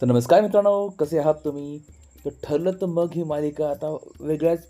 तर नमस्कार मित्रांनो कसे आहात तुम्ही? तर ठरलं तर मग ही मालिका आता वेगळ्याच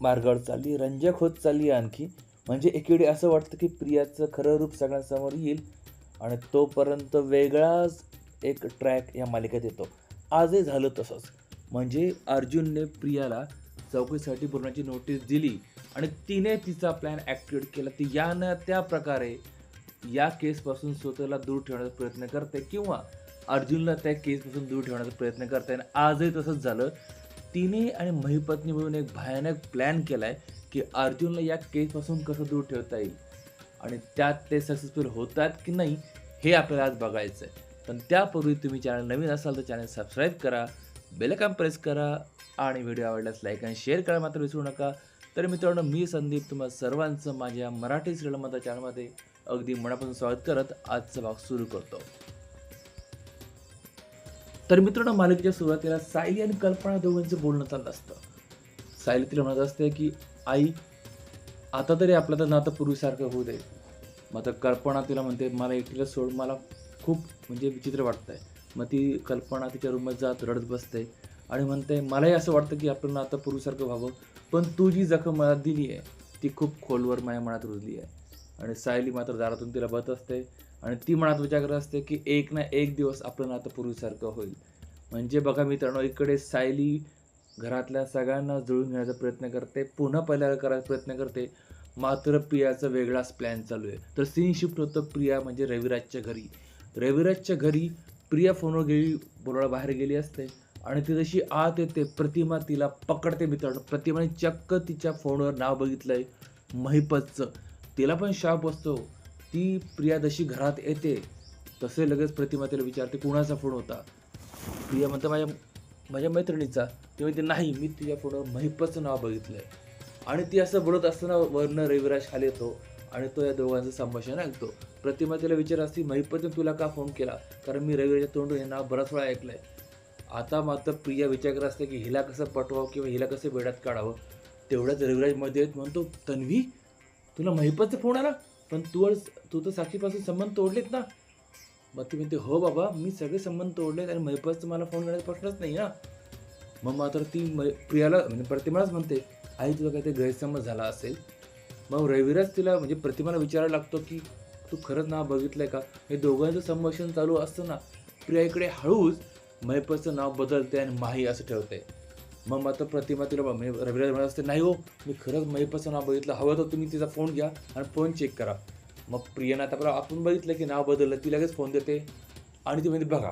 मार्गावर चालली रंजक होत चालली आणखी. म्हणजे एकीकडे असं वाटतं की प्रियाचं खरं रूप सगळ्यांसमोर येईल आणि तोपर्यंत वेगळाच एक ट्रॅक या मालिकेत येतो. आजही झालं तसंच. म्हणजे अर्जुनने प्रियाला चौकीसाठी बोलण्याची नोटीस दिली आणि तिने तिचा प्लॅन ॲक्टिवेट केला. ती यानं त्या प्रकारे या केसपासून स्वतःला दूर ठेवण्याचा प्रयत्न करते किंवा अर्जुनला त्या केसपासून दूर ठेवण्याचा प्रयत्न करते आणि आजही तसंच झालं. तिने आणि महिपत्नी मिळून एक भयानक प्लॅन केला आहे की अर्जुनला या केसपासून कसं दूर ठेवता येईल. आणि त्यात ते सक्सेसफुल होतात की नाही हे आपल्याला आज बघायचं आहे पण त्यापूर्वी तुम्ही चॅनल नवीन असाल तर चॅनल सबस्क्राईब करा बेलकाम प्रेस करा आणि व्हिडिओ आवडल्यास लाईक आणि शेअर करा मात्र विसरू नका. तर मित्रांनो मी संदीप तुम्हा सर्वांचं माझ्या मराठी सिरियलमधल्या चॅनलमध्ये अगदी मनापासून स्वागत करत आजचा भाग सुरू करतो. तर मित्रांनो मालिकेच्या सुरुवातीला सायली आणि कल्पना दोघांचं बोलणं चाललं असतं. सायली तिला म्हणत असते की आई आता तरी आपलं तर नातं पूर्वीसारखं होऊ दे. मग आता कल्पना तिला म्हणते मला एकटीला सोड मला खूप म्हणजे विचित्र वाटतं आहे मग ती कल्पना तिच्या रूममध्ये जात रडत बसते आणि म्हणते मलाही असं वाटतं की आपलं नातं पूर्वीसारखं व्हावं पण तू जी जखम मला दिली आहे ती खूप खोलवर माझ्या मनात रुजली आहे आणि सायली मात्र दारातून तिला बत असते आणि ती मनात विचार करत असते की एक ना एक दिवस आपलं नातं पूर्वीसारखं होईल. म्हणजे बघा मित्रांनो इकडे सायली घरातल्या सगळ्यांना जुळून घेण्याचा प्रयत्न करते पुन्हा पहिल्याला करायचा प्रयत्न करते. मात्र प्रियाचा वेगळाच प्लॅन चालू आहे. तर सीन शिफ्ट होतं प्रिया म्हणजे रविराजच्या घरी. रविराजच्या घरी प्रिया फोनवर गेली बोलायला बाहेर गेली असते. आणि ती जशी आत येते प्रतिमा तिला पकडते मित्रांनो. प्रतिमाने चक्क तिच्या फोनवर नाव बघितलं आहे महिपतचं. तिला पण शॉक असतो ती प्रिया जशी घरात येते तसे लगेच प्रतिमा तिला विचारते कुणाचा फोन होता? प्रिया म्हणते माझ्या माझ्या मैत्रिणीचा. ते म्हणते नाही मी तुझ्या फोनवर महिपचं नाव बघितलं आहे आणि ती असं बोलत असताना वर्ण रविराज खाली येतो आणि तो या दोघांचं संभाषण ऐकतो. प्रतिमा तिला विचार असती महिपतने तुला का फोन केला? कारण मी रविराजच्या तोंडून हे नाव बराच वेळा ऐकलं आहे आता मात्र प्रिया विचार करत असते की हिला कसं पटवावं किंवा हिला कसं बेड्यात काढावं? तेवढ्याच रविराजमध्ये येत म्हणतो तन्वी तुला महिपतचा फोन आला? पण तू तू तर साक्षीपासून संबंध तोडलेत ना. मग ती म्हणते हो बाबा मी सगळे संबंध तोडलेत आणि महिपतचं मला फोन करण्याचा प्रश्नच नाही ना. मग मात्र ती मै प्रियाला म्हणजे प्रतिमालाच म्हणते आई तुला काहीतरी गैरसमज झाला असेल. मग रविराज तिला म्हणजे प्रतिमाला विचारायला लागतो की तू खरंच नाव बघितलंय का? हे दोघांचं संभाषण चालू असताना प्रिया इकडे हळूच मैपचं नाव बदलते आणि माही असं ठेवते. मग मात्र प्रतिमा तिला म्हणजे रविराज म्हणत असते नाही हो मी खरंच महिपतचं नाव बघितलं. हवं तर तुम्ही तिचा फोन घ्या आणि फोन चेक करा. मग प्रियानं आता परत आपण बघितलं की नाव बदललं ती लगेच फोन देते. आणि ती म्हणते बघा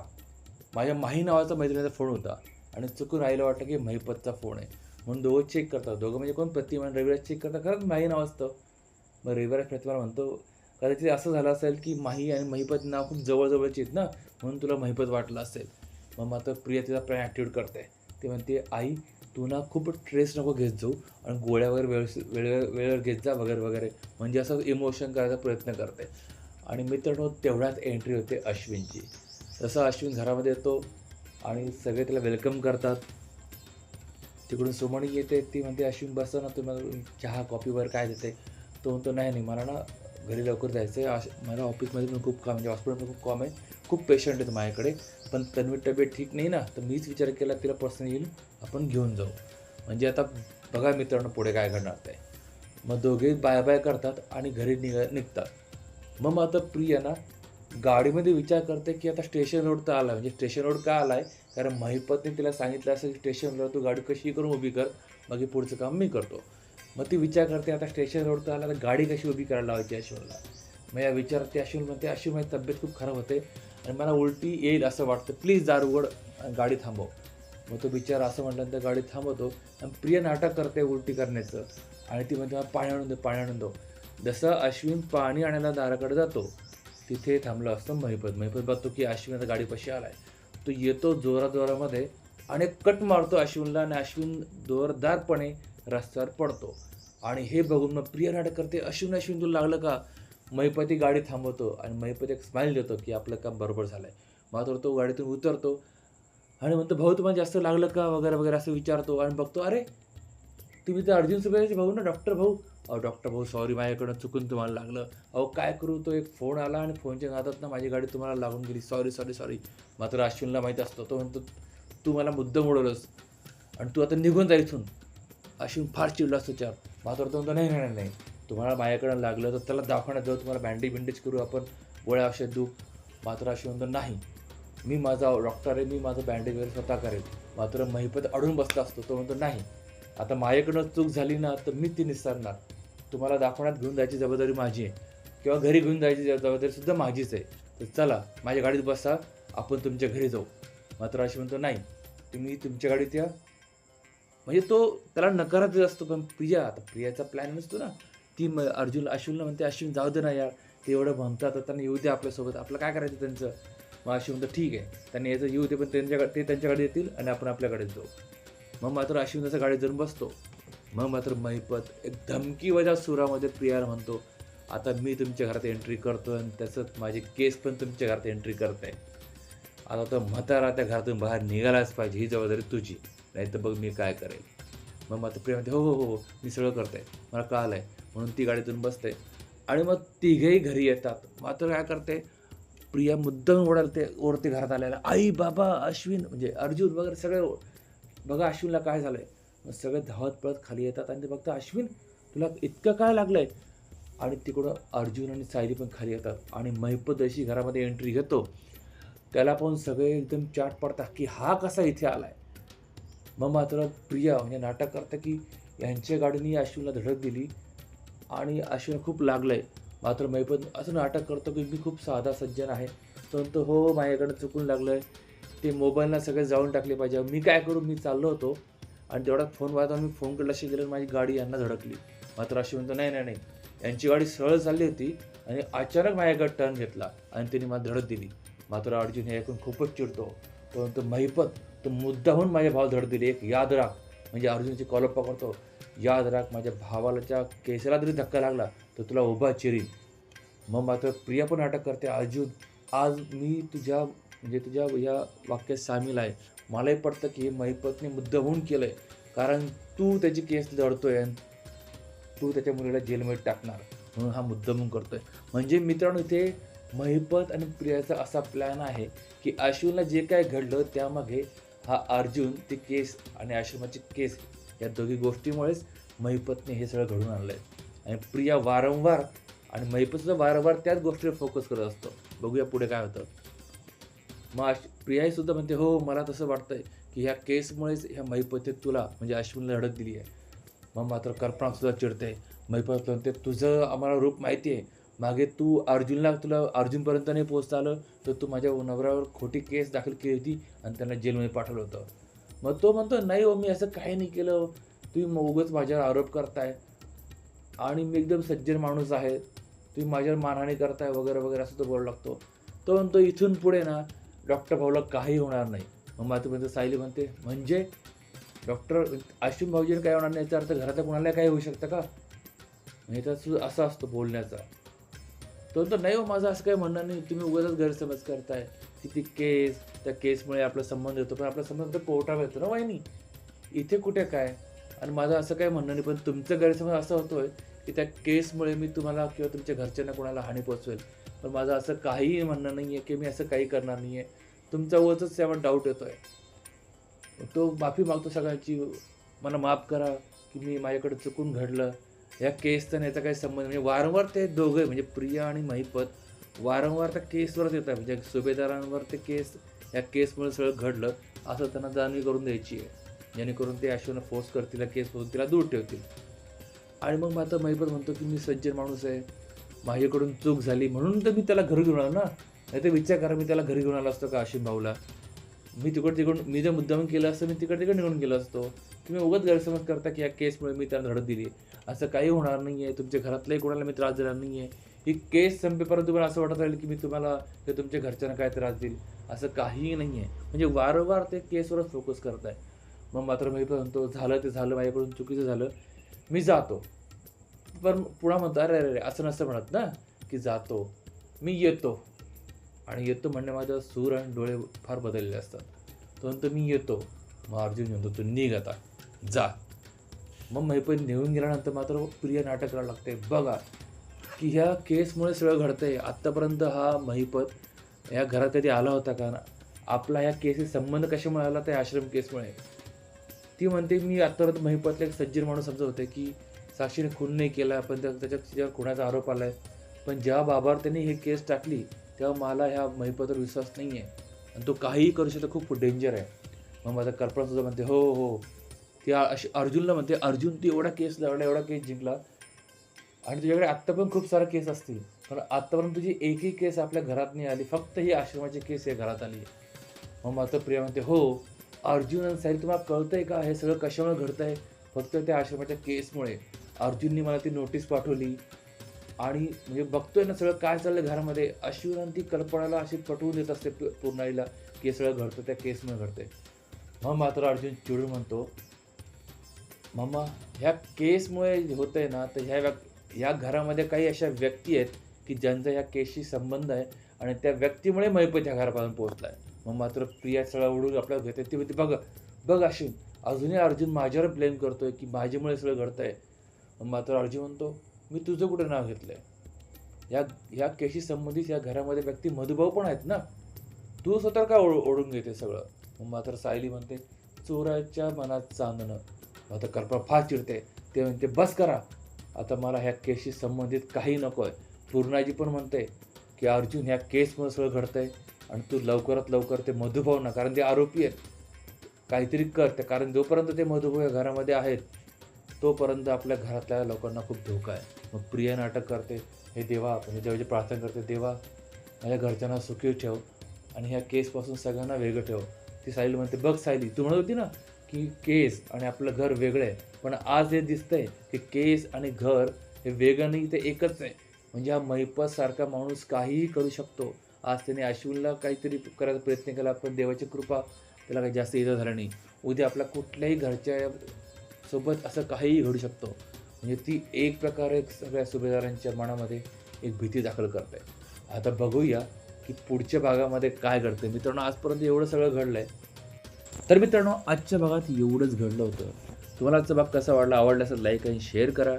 माझ्या माही नावाचा मैत्रिणीचा फोन होता आणि चुकून राहिलं वाटलं की महिपतचा फोन आहे. म्हणून दोघं चेक करतात. दोघं म्हणजे कोण? प्रतिमा आणि रविराज चेक करतात. खरंच माही नाव असतं. मग रविराज प्रतिमा म्हणतो कदाचित असं झालं असेल की माही आणि महिपत नाव खूप जवळजवळचे आहेत ना? म्हणून तुला महिपत वाटलं असेल. मग मात्र प्रिया तिचा प्लॅन ॲक्टिवेट करते. ते म्हणते आई तू ना खूप स्ट्रेस नको घेत जाऊ आणि गोळ्या वगैरे व्यवस्थित वेळेवर वेळेवर घेत जा वगैरे वगैरे. म्हणजे असं इमोशन करायचा प्रयत्न करते. आणि मित्रांनो तेवढ्यात एंट्री होते अश्विनची. तसं अश्विन घरामध्ये येतो आणि सगळे त्याला वेलकम करतात. तिकडून सुमणी येते ती म्हणते अश्विन बसा ना तुम्हाला चहा कॉफीवर काय देते? तो म्हणतो नाही नाही मला ना घरी लवकर जायचं आहे अश मला ऑफिसमध्ये पण खूप काम म्हणजे हॉस्पिटलमध्ये खूप काम आहे. खूप पेशंट आहेत माझ्याकडे. पण तन्वी तब्येत ठीक नाही ना तर मीच विचार केला तिला पर्सनल येईल आपण घेऊन जाऊ. म्हणजे आता बघा मित्रांनो पुढे काय घडणार ते. मग दोघे बाय बाय करतात आणि घरी निघ निघतात. मग आता प्रिया ना गाडीमध्ये विचार करते की आता स्टेशन रोड तर आला म्हणजे स्टेशन रोड का आला आहे कारण महिपतने तिला सांगितलं असेल की स्टेशन रोड तू गाडी कशी करून उभी कर. मग पुढचं काम मी करतो. मग ती विचार करते आता स्टेशन रोड तर आला तर गाडी कशी उभी करायला लावायची अश्विनला? मग या विचार ती अश्विन म्हणते अशी माझी तब्येत खूप खराब होते. आणि मला उलटी येईल असं वाटतं. प्लीज दार उघड गाडी थांबव. मग तो बिचारा असं म्हटल्यानंतर गाडी थांबवतो आणि प्रिय नाटक करते उलटी करण्याचं. आणि ती म्हणते मला पाणी आणून दे पाणी आणून दो. जसं अश्विन पाणी आणायला दाराकडे जातो तिथे थांबलं असतं महिपत. महिपत बघतो की अश्विन आता गाडीपाशी आलाय. तो येतो जोराजोरामध्ये आणि कट मारतो अश्विनला आणि अश्विन जोरदारपणे रस्त्यावर पडतो. आणि हे बघून मग प्रिय नाटक करते अश्विन अश्विन तुला लागलं का? महिपती गाडी थांबवतो आणि महिपती एक स्माईल देतो की आपलं काम बरोबर झालं आहे मात्र तो गाडीतून उतरतो आणि म्हणतो भाऊ तुम्हाला जास्त लागलं का? वगैरे वगैरे असं विचारतो आणि बघतो अरे तुम्ही तर अर्जुन सुबेचे भाऊ ना डॉक्टर भाऊ. अहो डॉक्टर भाऊ सॉरी माझ्याकडनं चुकून तुम्हाला लागलं. अहो काय करू? तो एक फोन आला आणि फोनच्या नादात ना माझी गाडी तुम्हाला लागून गेली. सॉरी सॉरी सॉरी मात्र अश्विनला माहीत असतो तो म्हणतो तू मला मुद्दम उडवलंस आणि तू आता निघून जा इथून. अश्विन फार चिडला असतो चार. मात्र तो म्हणतो नाही नाही नाही, नाही. तुम्हाला माझ्याकडं लागलं तर त्याला दाखवण्यात जाऊ तुम्हाला बँडेज बिंडेज करू आपण. गोळ्या औषध देऊ. मात्र अशी म्हणतो नाही. मी माझा डॉक्टर आहे मी माझं बँडेज वगैरे स्वतः करेल. मात्र महिपत अडून बसला असतो तो म्हणतो नाही. आता माझ्याकडनं चूक झाली ना तर मी ती निसरणार. तुम्हाला दाखवण्यात घेऊन जायची जबाबदारी माझी आहे. किंवा घरी घेऊन जायची जबाबदारी सुद्धा माझीच आहे. तर चला माझ्या गाडीत बसा आपण तुमच्या घरी जाऊ. मात्र अशी म्हणतो नाही. तुम्ही तुमच्या गाडीत या. म्हणजे तो त्याला नकारात असतो पण प्रिया आता प्रियाचा प्लॅन नसतो ना. ती म अर्जुन अश्विनला म्हणते अश्विन जाऊ दे ना यार ते एवढं म्हणतात तर त्यांना येऊ दे आपल्यासोबत. आपलं काय करायचं त्यांचं? मग अश्विन म्हणतो ठीक आहे. त्यांनी यायचं येऊ दे पण त्यांच्याकडे ते त्यांच्याकडे येतील आणि आपण आपल्याकडे जाऊ. मग मात्र अश्विन जसं गाडीत जाऊन बसतो. मग मात्र महिपत एक धमकी वजा सुरामध्ये प्रियाला म्हणतो आता मी तुमच्या घरात एंट्री करतो आणि त्याचं माझी केस पण तुमच्या घरात एंट्री करत आहे आता तो म्हातारा त्या घरातून बाहेर निघालाच पाहिजे ही जबाबदारी तुझी. नाही तर बघ मी काय करेल. मग मात्र प्रिया म्हणते हो हो हो, हो मी सगळं करत आहे मला कळालं आहे म्हणून ती गाडीतून बसते. आणि मग तिघेही घरी येतात. मात्र काय करते? प्रिया मुद्दाम ओढालते ओढते घरात आलेला आई बाबा अश्विन म्हणजे अर्जुन वगैरे सगळे बघा अश्विनला काय झालं आहे मग सगळे धावत पळत खाली येतात आणि ते बघता अश्विन तुला इतकं काय लागलं आहे आणि तिकडं अर्जुन आणि सायली पण खाली येतात. आणि महिपत अशी घरामध्ये एंट्री घेतो. त्याला पाहून सगळे एकदम चाट पडतात की हा कसा इथे आला आहे मग मात्र प्रिया म्हणजे नाटक करतं की यांच्या गाडीने अश्विनला धडक दिली. आणि अश्विन खूप लागलं आहे मात्र महिपत असं नाटक करतो की मी खूप साधा सज्जन आहे. तो हो माझ्याकडं चुकून लागलं आहे ते मोबाईलला सगळे जाळून टाकले पाहिजे. मी काय करू? मी चाललो होतो. आणि तेवढ्यात फोन वाजता मी फोन लक्ष गेलं माझी गाडी यांना धडकली. मात्र अशी म्हणतो नाही नाही नाही. यांची गाडी सरळ चालली होती आणि अचानक माझ्याकडे टर्न घेतला आणि त्यांनी मला धडक दिली. मात्र अर्जुन हे ऐकून खूपच चिडतो. तो महिपत तो मुद्दाहून माझ्या भाव धडक दिली. एक याद राख. म्हणजे अर्जुनची कॉलअप पकडतो. याद राख माझ्या भावालाच्या केसाला जरी धक्का लागला तर तुला उभा चिरीन. मग मात्र प्रिया पण नाटक करते. अर्जुन आज मी तुझ्या म्हणजे तुझ्या या वाक्यात सामील आहे. मलाही पडतं की हे मुद्दा होऊन केलं आहे कारण तू त्याची केस लढतोय आणि तू त्याच्या मुलीला जेलमध्ये टाकणार. म्हणून हा मुद्दामून करतोय. म्हणजे मित्रांनो इथे महिपत आणि प्रियाचा असा प्लॅन आहे की अश्विनला जे काय घडलं त्यामागे हा अर्जुन ते केस आणि आश्रमाची केस या दोघी गोष्टीमुळेच महिपतने हे सगळं घडून आणलं आहे आणि प्रिया वारंवार आणि महिपत वारंवार त्याच गोष्टीवर फोकस करत असतो. बघूया पुढे काय होतं. मग प्रियाही सुद्धा म्हणते हो मला तसं वाटतंय की ह्या केसमुळेच ह्या महिपतीत तुला म्हणजे अश्विनला धडक दिली आहे. मग मात्र कल्पना सुद्धा चिडते. महिपत म्हणते तुझं आम्हाला रूप माहिती आहे. मागे तू अर्जुनला तुला अर्जुनपर्यंत नाही पोहोचता आलं तर तू माझ्या नवऱ्यावर खोटी केस दाखल केली होती आणि त्यांना जेलमध्ये पाठवलं होतं. मग तो म्हणतो नाही हो मी असं काही नाही केलं. तुम्ही मग उगाच माझ्यावर आरोप करताय आणि मी एकदम सज्जन माणूस आहे. तुम्ही माझ्यावर मानहानी करताय वगैरे वगैरे असं तो बोलू लागतो. तो म्हणतो इथून पुढे ना डॉक्टर भाऊला काही होणार नाही. मग मात्र म्हणतो सायली म्हणते म्हणजे डॉक्टर अश्विन भाऊजीने काय होणार नाही याचा अर्थ घरातल्या कोणाला काय होऊ शकतं का? म्हणजे त्याचं असा असतो बोलण्याचा. तो म्हणतो नाही हो माझं असं काही म्हणणं नाही. तुम्ही उगाच गैरसमज करताय. किती केस त्या केसमुळे आपला संबंध येतो पण आपला संबंध तर कोर्टावर येतो ना वाहिनी? इथे कुठे काय? आणि माझं असं काय म्हणणं नाही पण तुमचं गैरसमज असं होतोय की त्या केसमुळे मी तुम्हाला किंवा तुमच्या घरच्यांना कोणाला हानी पोचवेल पण माझं असं काहीही म्हणणं नाही आहे की मी असं काही करणार नाही आहे तुमचा वचच त्यावर डाऊट येतो आहे तो माफी मागतो सगळ्यांची मला माफ करा की मी माझ्याकडे चुकून घडलं. ह्या केसचा याचा काही संबंध म्हणजे वारंवार ते दोघे म्हणजे प्रिया आणि महिपत वारंवार त्या केसवरच येतात. म्हणजे सुभेदारांवर ते केस या केसमुळे सगळं घडलं. असं त्यांना जाणीव करून द्यायची आहे. जेणेकरून ते अश्वना फोर्स करतील या केसपासून तिला दूर ठेवतील. आणि मग आता महिपत म्हणतो की मी सज्जन माणूस आहे. माझ्याकडून चूक झाली म्हणून तर मी त्याला घरी घेऊन आलो ना. नाही तर विचार करा मी त्याला घरी घेऊन आलो असतो का अश्विन भाऊला? मी तिकडं तिकडून मी जर मुद्दाम केलं असतं मी तिकडे तिकडे निघून गेलो असतो. तुम्ही उगत गैरसमज करता की या केसमुळे मी त्याला धडक दिली असं काही होणार नाही आहे तुमच्या घरातलाही कोणाला मी त्रास देणार नाही आहे ही केस संपेपर्यंत तुम्हाला असं वाटत राहील की मी तुम्हाला ते तुमच्या घरच्यांना काय त्रास देईल? असं काहीही नाही आहे म्हणजे वारंवार ते केसवरच फोकस करत आहे मग मात्र मी पण म्हणतो झालं ते झालं माझ्याकडून चुकीचं झालं मी जातो. पण पुन्हा म्हणतो अरे अरे अरे असं नसतं म्हणत ना की जातो. मी येतो. आणि येतो म्हणणे माझ्या सूर आणि डोळे फार बदललेले असतात. तो म्हणतो मी येतो. मग अर्जुन म्हणतो तू निघ आता. जा. मग महिपत नेऊन गेल्यानंतर मात्र प्रिय नाटक करावं लागते बघा की ह्या केसमुळे सगळं घडतंय. आत्तापर्यंत हा महिपत या घरात कधी आला होता का आपला ह्या केसशी संबंध कशामुळे आला त्या आश्रम केसमुळे? ती म्हणते मी आत्तापर्यंत महिपतला एक सज्जन माणूस समजत होते की साक्षीने खून नाही केला पण त्या- त्याच्या खुणाचा आरोप आला आहे पण ज्या बाबावर त्यांनी हे केस टाकली तेव्हा मला ह्या महिपतवर विश्वास नाही आहे आणि तो काहीही करू शकतो खूप डेंजर आहे. मग माझा कल्पना सुद्धा म्हणते हो हो. ते अशी अर्जुनला म्हणते अर्जुन तू एवढा केस लढला एवढा केस जिंकला. आणि तुझ्याकडे आत्ता पण खूप सारा केस असतील. पण आत्तापर्यंत तुझी एकही केस आपल्या घरात नाही आली. फक्त ही आश्रमाची केस या घरात आली. मग मात्र प्रिया म्हणते हो अर्जुन आणि साहिल तुम्हाला कळतंय का? हे सगळं कशामुळे घडतंय? फक्त त्या आश्रमाच्या केसमुळे. अर्जुननी मला ती नोटीस पाठवली. आणि म्हणजे बघतोय ना सगळं काय चाललंय घरामध्ये. अश्विन ती कल्पनाला अशी पटवून देत असते पूर्णाईला की हे सगळं घडतं त्या केसमुळे घडतंय. मग मात्र अर्जुन चिडून म्हणतो मम्मा ह्या केसमुळे होतंय ना तर ह्या व्यक् ह्या घरामध्ये काही अशा व्यक्ती आहेत की ज्यांचा ह्या केसशी संबंध आहे आणि त्या व्यक्तीमुळे मैपत ह्या घरापर्यंत पोहोचला आहे मग मात्र प्रिया सगळं उडून आपल्याला घेते ती म्हणते बघ बघ अश्विन अजूनही अर्जुन माझ्यावर ब्लेम करतोय की माझ्यामुळे सगळं घडतंय. मग मात्र अर्जुन म्हणतो मी तुझं कुठं नाव घेतलंय? या ह्या केशी संबंधित या घरामध्ये व्यक्ती मधुभाऊ पण आहेत ना? तू स्वतः का ओढ ओढून घेते सगळं? मग मात्र सायली म्हणते चोराच्या मनात चांदणं. आता कल्पना फार चिडते. ते म्हणते बस करा. आता मला ह्या केसशी संबंधित काही नको आहे पूर्णाजी पण म्हणते की अर्जुन ह्या केसमुळे सगळं घडतंय आणि तू लवकरात लवकर ते मधुभाव ना कारण ते आरोपी आहेत. काहीतरी कर ते कारण जोपर्यंत ते मधुभाव या घरामध्ये आहेत तोपर्यंत आपल्या घरातल्या लोकांना खूप धोका आहे. मग प्रिया नाटक करते. हे देवा म्हणजे देवाची प्रार्थना करते. देवा माझ्या घरच्यांना सुखी ठेव आणि ह्या केसपासून सगळ्यांना वेगळं ठेव. ती सायली म्हणते बघ सायली तू म्हणत होती ना की केस आणि आपलं घर वेगळं आहे. पण आज हे दिसतं आहे की केस आणि घर हे वेगळं नाही ते एकच आहे. म्हणजे हा महिपतसारखा माणूस काहीही करू शकतो. आज त्याने अश्विनला काहीतरी करायचा प्रयत्न केला पण देवाची कृपा त्याला काही जास्त इजा झाला नाही. उद्या आपल्या कुठल्याही घरच्या सोबत असं काहीही घडू शकतो. म्हणजे ती एक प्रकारे सगळ्या सुभेदारांच्या मनामध्ये एक भीती दाखल करते. आता बघूया की पुढच्या भागामध्ये काय घडतं मित्रांनो आजपर्यंत एवढं सगळं घडलं आहे तर मित्रांनो आजच्या भागात एवढंच घडलं होतं. तुम्हाला आजचा भाग कसा वाटला आवडला असेल लाईक आणि शेअर करा.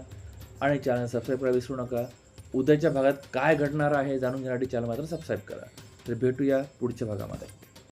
आणि चॅनल सबस्क्राईब करायला विसरू नका. उद्याच्या भागात काय घडणार आहे जाणून घेण्यासाठी चॅनल मात्र सबस्क्राईब करा. तर भेटूया पुढच्या भागामध्ये.